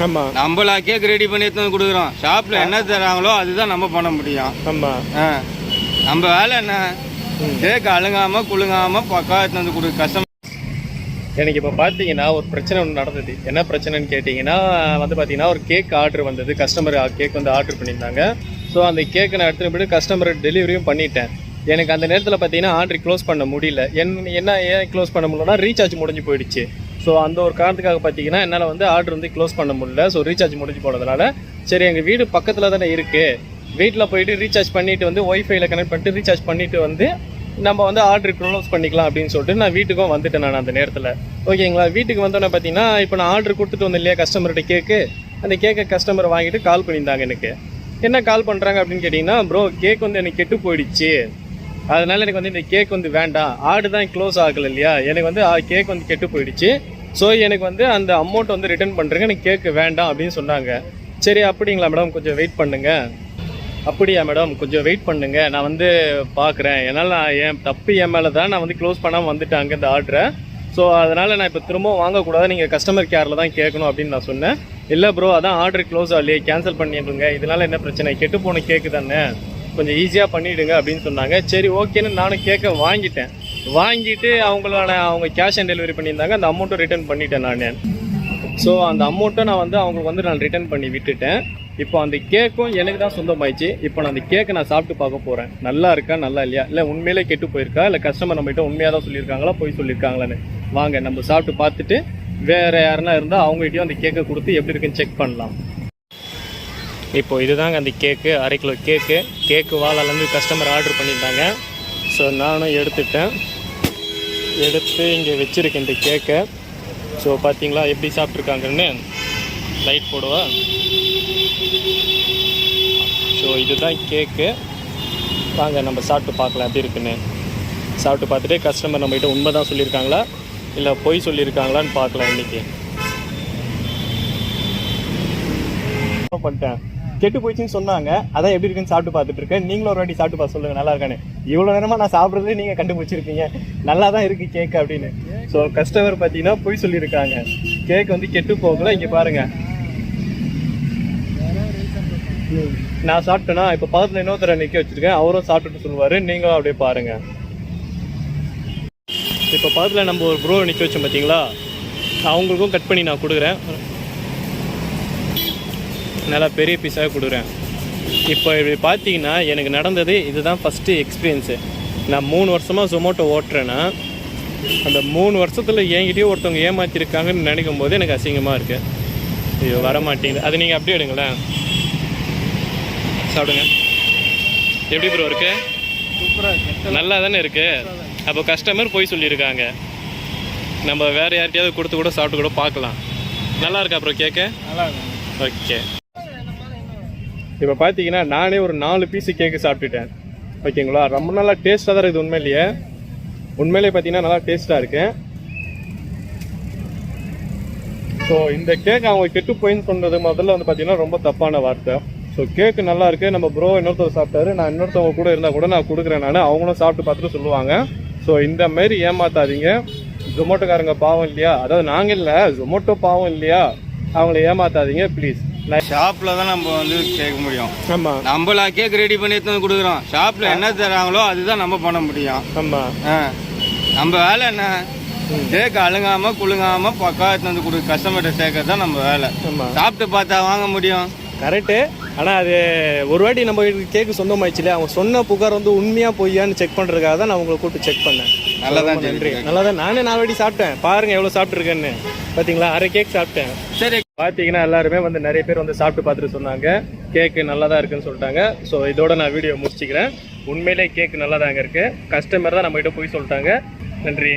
ஆமா. நம்மளா cake ready பண்ணி எடுத்து வந்து கொடுக்குறோம். ஷாப்பில் என்ன தராங்களோ அதுதான் நம்ம பண்ண முடியும். ஆமா. ஆ. நம்ம வேலை என்ன? கேக் அழுங்காம குலுங்காம பக்கா எடுத்து வந்து கொடு கஸ்டமர் எனக்கு இப்போ பார்த்தீங்கன்னா ஒரு பிரச்சனை ஒன்று நடந்தது. என்ன பிரச்சனைன்னு கேட்டிங்கன்னா வந்து பார்த்தீங்கன்னா ஒரு கேக் ஆர்டர் வந்தது. கஸ்டமர் கேக் வந்து ஆர்டர் பண்ணியிருந்தாங்க. ஸோ அந்த கேக்கை நான் எடுத்துகிட்டு போய்ட்டு கஸ்டமர் டெலிவரியும் பண்ணிட்டேன். எனக்கு அந்த நேரத்தில் பார்த்தீங்கன்னா ஆர்டர் க்ளோஸ் பண்ண முடியல. என் என்ன ஏன் க்ளோஸ் பண்ண முடியலன்னா ரீசார்ஜ் முடிஞ்சு போயிடுச்சு. ஸோ அந்த ஒரு காரணத்துக்காக பார்த்தீங்கன்னா என்னால் வந்து ஆர்டர் வந்து க்ளோஸ் பண்ண முடியல. ஸோ ரீசார்ஜ் முடிஞ்சு போனதுனால சரி எங்கள் வீடு பக்கத்தில் தானே இருக்குது வீட்டில் போயிட்டு ரீசார்ஜ் பண்ணிவிட்டு வந்து ஒய்ஃபைல கனெக்ட் பண்ணிட்டு ரீசார்ஜ் பண்ணிவிட்டு வந்து நம்ம வந்து ஆர்டர் க்ளோஸ் பண்ணிக்கலாம் அப்படின்னு சொல்லிட்டு நான் வீட்டுக்கும் வந்துட்டேன் நான் அந்த நேரத்தில். ஓகேங்களா வீட்டுக்கு வந்தோன்னே பார்த்தீங்கன்னா இப்போ நான் ஆர்டர் கொடுத்துட்டு வந்தேன் இல்லையா கஸ்டமர்கிட்ட கேக்கு? அந்த கேக்கை கஸ்டமர் வாங்கிட்டு கால் பண்ணியிருந்தாங்க எனக்கு. என்ன கால் பண்ணுறாங்க அப்படின்னு கேட்டிங்கன்னா ப்ரோ கேக் வந்து எனக்கு கெட்டு போயிடுச்சு. அதனால் எனக்கு வந்து இந்த கேக் வந்து வேண்டாம். ஆர்டர் தான் க்ளோஸ் ஆகலை இல்லையா? எனக்கு வந்து கேக் வந்து கெட்டு போயிடுச்சு. ஸோ எனக்கு வந்து அந்த அமௌண்ட் வந்து ரிட்டர்ன் பண்ணுறேங்க எனக்கு கேக்கு வேண்டாம் அப்படின்னு சொன்னாங்க. சரி அப்படிங்களா மேடம் கொஞ்சம் வெயிட் பண்ணுங்க. அப்படியா மேடம் கொஞ்சம் வெயிட் பண்ணுங்க. நான் வந்து பார்க்குறேன். என்னால் நான் என் தப்பு என் மேலே தான் நான் வந்து க்ளோஸ் பண்ணாமல் வந்துட்டாங்க இந்த ஆர்டரை ஸோ அதனால் நான் இப்போ திரும்பவும் வாங்கக்கூடாது. நீங்கள் கஸ்டமர் கேரில் தான் கேட்கணும் அப்படின்னு நான் சொன்னேன். இல்லை ப்ரோ அதான் ஆர்டர் க்ளோஸ் ஆகலையே. கேன்சல் பண்ணிடுங்க. இதனால் என்ன பிரச்சனை? கெட்டு போன கேக்கு தானே. கொஞ்சம் ஈஸியாக பண்ணிவிடுங்க அப்படின்னு சொன்னாங்க. சரி ஓகேன்னு நானும் கேக்கை வாங்கிட்டேன். வாங்கிட்டு அவங்களோட அவங்க கேஷ் ஆன் டெலிவரி பண்ணியிருந்தாங்க. அந்த அமௌண்ட்டும் ரிட்டர்ன் பண்ணிட்டேன் நான். ஸோ அந்த அமௌண்ட்டை நான் வந்து அவங்களுக்கு வந்து நான் ரிட்டர்ன் பண்ணி விட்டுட்டேன். இப்போ அந்த கேக்கும் எனக்கு தான் சொந்தமாயிடுச்சு. இப்போ நான் அந்த கேக்கை நான் சாப்பிட்டு பார்க்க போகிறேன் நல்லா இருக்கா நல்லா இல்லையா? இல்லை உண்மையிலே கெட்டு போயிருக்கா? இல்லை கஸ்டமர் நம்மகிட்ட உண்மையாக தான் சொல்லியிருக்காங்களா? போய் சொல்லியிருக்காங்களான்னு. வாங்க நம்ம சாப்பிட்டு பார்த்துட்டு வேறு யாருன்னா இருந்தால் அவங்ககிட்டயும் அந்த கேக்கை கொடுத்து எப்படி இருக்குன்னு செக் பண்ணலாம். இப்போ இதுதாங்க அந்த கேக்கு அரை கிலோ கேக்கு கேக்கு வாழலேருந்து கஸ்டமர் ஆர்டர் பண்ணியிருந்தாங்க. ஸோ நானும் எடுத்துட்டேன். எடுத்து இங்கே வச்சுருக்கேன் இந்த கேக்கை. ஸோ பார்த்தீங்களா எப்படி சாப்பிட்ருக்காங்கன்னு லைட் போடுவா? ஸோ இதுதான் கேக்கு. வாங்க நம்ம சாப்பிட்டு பார்க்கலாம் எப்படி இருக்குன்னு. சாப்பிட்டு பார்த்துட்டு கஸ்டமர் நம்மகிட்ட உண்மை தான் சொல்லியிருக்காங்களா? இல்லை பொய் சொல்லியிருக்காங்களான்னு பார்க்கலாம் இன்றைக்கி பண்ணிட்டேன். கெட்டு போயிடுச்சுன்னு சொன்னாங்க. அதான் எப்படி இருக்குன்னு சாப்பிட்டு பார்த்துட்டு இருக்கேன். நீங்களும் ஒரு வாட்டி சாப்பிட்டு பார்த்து சொல்லுங்க நல்லா இருக்கானு இவ்வளோ நேரமாக நான் சாப்பிட்றதே நீங்கள் கண்டுபிடிச்சிருக்கீங்க நல்லா தான் இருக்குது கேக் அப்படின்னு. ஸோ கஸ்டமர் பார்த்தீங்கன்னா பொய் சொல்லியிருக்காங்க. கேக் வந்து கெட்டு போகல இங்கே பாருங்கள் நான் சாப்பிட்டேன்னா இப்போ பக்கத்தில் இன்னொருத்தரை நிற்க வச்சுருக்கேன். அவரும் சாப்பிட்டுட்டு சொல்லுவார். நீங்களும் அப்படியே பாருங்கள் இப்போ பக்கத்தில் நம்ம ஒரு ப்ரோ நிற்க வச்சோம் பார்த்தீங்களா? அவங்களுக்கும் கட் பண்ணி நான் கொடுக்குறேன். நல்லா பெரிய பீஸாக கொடுக்குறேன். இப்போ இப்படி பார்த்தீங்கன்னா எனக்கு நடந்தது இதுதான் ஃபஸ்ட்டு எக்ஸ்பீரியன்ஸு நான் மூணு வருஷமாக ஜொமேட்டோ ஓட்டுறேன்னா அந்த மூணு வருஷத்தில் என்கிட்டயும் ஒருத்தவங்க ஏமாற்றிருக்காங்கன்னு நினைக்கும் போது எனக்கு அசிங்கமாக இருக்குது ஐயோ வர மாட்டேங்குது அது நீங்கள் அப்படியே எடுங்களேன். சாப்பிடுங்க. எப்படி ப்ரோ இருக்கு? நல்லா தானே இருக்கு? அப்போ கஸ்டமர் போய் சொல்லியிருக்காங்க. நம்ம வேற யார்கிட்டயாவது கொடுத்து கூட சாப்பிட்டு கூட பார்க்கலாம். நல்லா இருக்கா ப்ரோ கேட்க ஓகே இப்போ பார்த்தீங்கன்னா நானே ஒரு நாலு பீஸு கேக்கு சாப்பிட்டுட்டேன். ஓகேங்களா? ரொம்ப நல்லா டேஸ்ட்டாக தான் இருக்குது உண்மையிலேயே. உண்மையிலேயே பார்த்தீங்கன்னா நல்லா டேஸ்ட்டாக இருக்குது ஸோ இந்த கேக் அவங்க கெட்டு போயின்னு சொன்னது முதல்ல வந்து பார்த்தீங்கன்னா ரொம்ப தப்பான வார்த்தை. ஸோ கேக்கு நல்லா இருக்கு. நம்ம ப்ரோ இன்னொருத்தர் சாப்பிட்டாரு. நான் இன்னொருத்தவங்க கூட இருந்தால் கூட நான் கொடுக்குறேன் நான். அவங்களும் சாப்பிட்டு பார்த்துட்டு சொல்லுவாங்க. ஸோ இந்த மாதிரி ஏமாத்தாதீங்க. ஜொமேட்டோக்காரங்க பாவம் இல்லையா? அதாவது நாங்கள் இல்லை. ஜொமேட்டோ பாவம் இல்லையா? அவங்கள ஏமாத்தாதீங்க ப்ளீஸ் ஷாப்பில் தான் நம்ம வந்து கேட்க முடியும். ஆமாம் நம்மளா கேக் ரெடி பண்ணி எடுத்து வந்து கொடுக்குறோம். ஷாப்பில் என்ன தராங்களோ அதுதான் நம்ம பண்ண முடியும். ஆமாம் ஆ. நம்ம வேலை என்ன? கேக் அழுங்காம குலுங்காம பக்கா எடுத்து வந்து கொடு கஸ்டமர்கிட்ட சேர்க்கறது தான் நம்ம வேலை. சாப்பிட்டு பார்த்தா வாங்க முடியும். கரெக்டு ஆனால் அது ஒரு வாட்டி நம்ம கேக்கு சொந்தமாயிடுச்சுல அவங்க சொன்ன புகார் வந்து உண்மையா பொய்யான்னு செக் பண்ணுறதுக்காக தான் நான் உங்களை கூப்பிட்டு செக் பண்ணேன். நல்லா தான் ரொம்ப நன்றி. நல்லா தான் நானே நாலு வாட்டி சாப்பிட்டேன். பாருங்க எவ்வளோ சாப்பிட்ருக்கேன்னு பார்த்தீங்களா அரை கேக் சாப்பிட்டேன். சரி பார்த்தீங்கன்னா எல்லாருமே வந்து நிறைய பேர் வந்து சாப்பிட்டு பார்த்துட்டு சொன்னாங்க. கேக்கு நல்லா தான் இருக்குன்னு சொல்லிட்டாங்க. ஸோ இதோட நான் வீடியோ முடிச்சுக்கிறேன். உண்மையிலே கேக்கு நல்லா தாங்க இருக்குது கஸ்டமர் தான் நம்மகிட்ட போய் சொல்லிட்டாங்க. நன்றி.